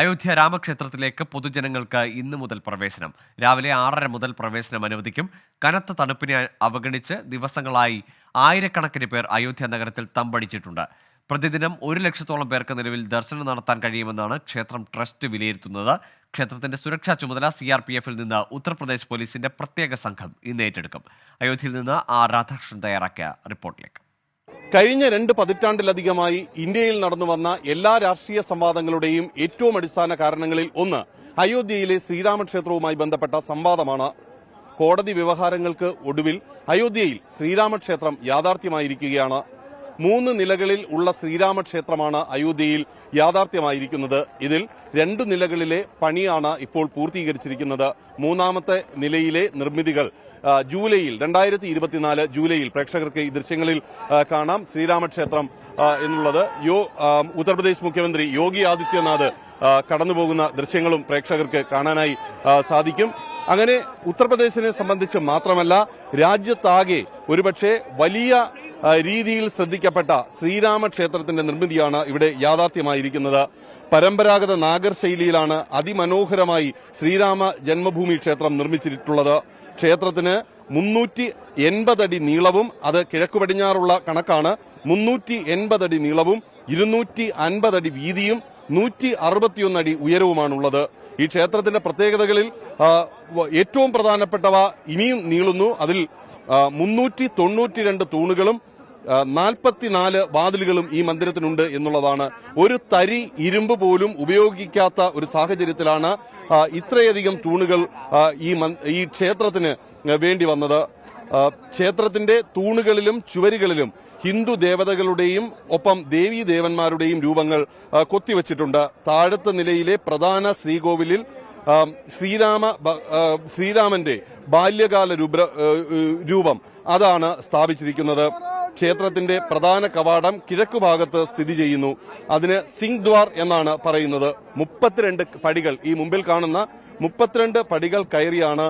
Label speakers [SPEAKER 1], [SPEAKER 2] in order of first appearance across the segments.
[SPEAKER 1] അയോധ്യ രാമക്ഷേത്രത്തിലേക്ക് പൊതുജനങ്ങൾക്ക് ഇന്ന് മുതൽ പ്രവേശനം. രാവിലെ ആറര മുതൽ പ്രവേശനം അനുവദിക്കും. കനത്ത തണുപ്പിനെ അവഗണിച്ച് ദിവസങ്ങളായി ആയിരക്കണക്കിന് പേർ അയോധ്യ നഗരത്തിൽ തമ്പടിച്ചിട്ടുണ്ട്. പ്രതിദിനം ഒരു ലക്ഷത്തോളം പേർക്ക് നിലവിൽ ദർശനം നടത്താൻ കഴിയുമെന്നാണ് ക്ഷേത്രം ട്രസ്റ്റ് വിലയിരുത്തുന്നത്. ക്ഷേത്രത്തിന്റെ സുരക്ഷാ ചുമതല സി ആർ പി എഫിൽ നിന്ന് ഉത്തർപ്രദേശ് പോലീസിന്റെ പ്രത്യേക സംഘം ഇന്ന് ഏറ്റെടുക്കും. അയോധ്യയിൽ നിന്ന് ആ രാധാകൃഷ്ണൻ തയ്യാറാക്കിയ റിപ്പോർട്ടിലേക്ക്.
[SPEAKER 2] കഴിഞ്ഞ രണ്ട് പതിറ്റാണ്ടിലധികമായി ഇന്ത്യയിൽ നടന്നു വന്ന എല്ലാ രാഷ്ട്രീയ സംവാദങ്ങളുടെയും ഏറ്റവും അടിസ്ഥാന കാരണങ്ങളിൽ ഒന്ന് അയോധ്യയിലെ ശ്രീരാമക്ഷേത്രവുമായി ബന്ധപ്പെട്ട സംവാദമാണ്. കോടതി വ്യവഹാരങ്ങൾക്ക് ഒടുവിൽ അയോധ്യയിൽ ശ്രീരാമക്ഷേത്രം യാഥാർത്ഥ്യമായിരിക്കുകയാണ്. മൂന്ന് നിലകളിൽ ഉള്ള ശ്രീരാമക്ഷേത്രമാണ് അയോധ്യയിൽ യാഥാർത്ഥ്യമായിരിക്കുന്നത്. ഇതിൽ രണ്ട് നിലകളിലെ പണിയാണ് ഇപ്പോൾ പൂർത്തീകരിച്ചിരിക്കുന്നത്. മൂന്നാമത്തെ നിലയിലെ നിർമ്മിതികൾ ജൂലൈയിൽ രണ്ടായിരത്തി ഇരുപത്തിനാല് ജൂലൈയിൽ പ്രേക്ഷകർക്ക് ഈ ദൃശ്യങ്ങളിൽ കാണാം. ശ്രീരാമക്ഷേത്രം എന്നുള്ളത് യോ ഉത്തർപ്രദേശ് മുഖ്യമന്ത്രി യോഗി ആദിത്യനാഥ് കടന്നുപോകുന്ന ദൃശ്യങ്ങളും പ്രേക്ഷകർക്ക് കാണാനായി സാധിക്കും. അങ്ങനെ ഉത്തർപ്രദേശിനെ സംബന്ധിച്ച് മാത്രമല്ല രാജ്യത്താകെ ഒരുപക്ഷെ വലിയ രീതിയിൽ ശ്രദ്ധിക്കപ്പെട്ട ശ്രീരാമക്ഷേത്രത്തിന്റെ നിർമ്മിതിയാണ് ഇവിടെ യാഥാർത്ഥ്യമായിരിക്കുന്നത്. പരമ്പരാഗത നാഗർ ശൈലിയിലാണ് അതിമനോഹരമായി ശ്രീരാമ ജന്മഭൂമി ക്ഷേത്രം നിർമ്മിച്ചിട്ടുള്ളത്. ക്ഷേത്രത്തിന് മുന്നൂറ്റി എൺപതടി നീളവും അത് കിഴക്കു പടിഞ്ഞാറുള്ള കണക്കാണ്. മുന്നൂറ്റി എൺപതടി നീളവും ഇരുന്നൂറ്റി അൻപതടി വീതിയും നൂറ്റി അറുപത്തിയൊന്ന് അടി ഉയരവുമാണുള്ളത്. ഈ ക്ഷേത്രത്തിന്റെ പ്രത്യേകതകളിൽ ഏറ്റവും പ്രധാനപ്പെട്ടവ ഇനിയും നീളുന്നു. അതിൽ മുന്നൂറ്റി തൊണ്ണൂറ്റി രണ്ട് തൂണുകളും നാൽപ്പത്തിനാല് വാതിലുകളും ഈ മന്ദിരത്തിനുണ്ട് എന്നുള്ളതാണ് ഒരു തരി ഇരുമ്പ് പോലും ഉപയോഗിക്കാത്ത ഒരു സാഹചര്യത്തിലാണ് ഇത്രയധികം തൂണുകൾ ഈ ഈ ക്ഷേത്രത്തിന് വേണ്ടി വന്നത്. ക്ഷേത്രത്തിന്റെ തൂണുകളിലും ചുവരുകളിലും ഹിന്ദു ദേവതകളുടെയും ഒപ്പം ദേവീ ദേവന്മാരുടെയും രൂപങ്ങൾ കൊത്തിവച്ചിട്ടുണ്ട്. താഴത്തെ നിലയിലെ പ്രധാന ശ്രീകോവിലിൽ ശ്രീരാമ ശ്രീരാമന്റെ ബാല്യകാല രൂപം അതാണ് സ്ഥാപിച്ചിരിക്കുന്നത്. ക്ഷേത്രത്തിന്റെ പ്രധാന കവാടം കിഴക്കു ഭാഗത്ത് സ്ഥിതി ചെയ്യുന്നു. അതിന് സിംഗ് ദ്വാർ എന്നാണ് പറയുന്നത്. മുപ്പത്തിരണ്ട് പടികൾ ഈ മുമ്പിൽ കാണുന്ന മുപ്പത്തിരണ്ട് പടികൾ കയറിയാണ്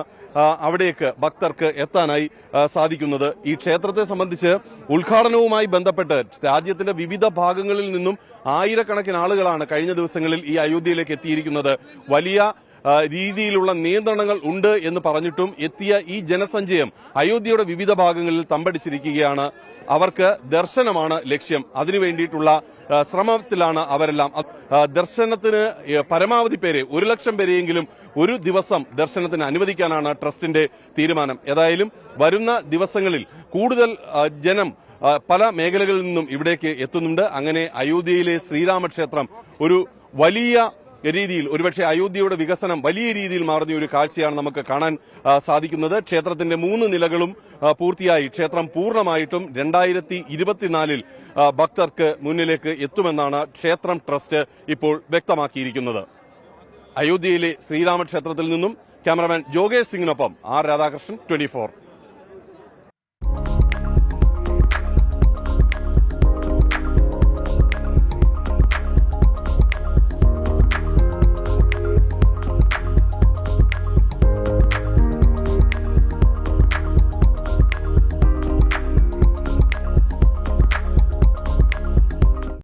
[SPEAKER 2] അവിടേക്ക് ഭക്തർക്ക് എത്താനായി സാധിക്കുന്നത്. ഈ ക്ഷേത്രത്തെ സംബന്ധിച്ച് ഉദ്ഘാടനവുമായി ബന്ധപ്പെട്ട് രാജ്യത്തിന്റെ വിവിധ ഭാഗങ്ങളിൽ നിന്നും ആയിരക്കണക്കിന് ആളുകളാണ് കഴിഞ്ഞ ദിവസങ്ങളിൽ ഈ അയോധ്യയിലേക്ക് എത്തിയിരിക്കുന്നത്. വലിയ രീതിയിലുള്ള നിയന്ത്രണങ്ങൾ ഉണ്ട് എന്ന് പറഞ്ഞിട്ടും എത്തിയ ഈ ജനസഞ്ചയം അയോധ്യയുടെ വിവിധ ഭാഗങ്ങളിൽ തമ്പടിച്ചിരിക്കുകയാണ്. അവർക്ക് ദർശനമാണ് ലക്ഷ്യം. അതിനു വേണ്ടിയിട്ടുള്ള ശ്രമത്തിലാണ് അവരെല്ലാം. ദർശനത്തിന് പരമാവധി പേരെ ഒരു ലക്ഷം പേരെയെങ്കിലും ഒരു ദിവസം ദർശനത്തിന് അനുവദിക്കാനാണ് ട്രസ്റ്റിന്റെ തീരുമാനം. ഏതായാലും വരുന്ന ദിവസങ്ങളിൽ കൂടുതൽ ജനം പല മേഖലകളിൽ നിന്നും ഇവിടേക്ക് എത്തുന്നുണ്ട്. അങ്ങനെ അയോധ്യയിലെ ശ്രീരാമക്ഷേത്രം ഒരു വലിയ രീതിയിൽ ഒരുപക്ഷെ അയോധ്യയുടെ വികസനം വലിയ രീതിയിൽ മാറുന്ന ഒരു കാഴ്ചയാണ് നമുക്ക് കാണാൻ സാധിക്കുന്നത്. ക്ഷേത്രത്തിന്റെ മൂന്ന് നിലകളും പൂർത്തിയായി. ക്ഷേത്രം പൂർണമായിട്ടും രണ്ടായിരത്തി ഇരുപത്തിനാലിൽ ഭക്തർക്ക് മുന്നിലേക്ക് എത്തുമെന്നാണ് ക്ഷേത്രം ട്രസ്റ്റ് ഇപ്പോൾ വ്യക്തമാക്കിയിരിക്കുന്നത്. അയോധ്യയിലെ ശ്രീരാമക്ഷേത്രത്തിൽ നിന്നും ക്യാമറമാൻ ജോഗേഷ് സിംഗിനൊപ്പം ആർ രാധാകൃഷ്ണൻ ട്വന്റി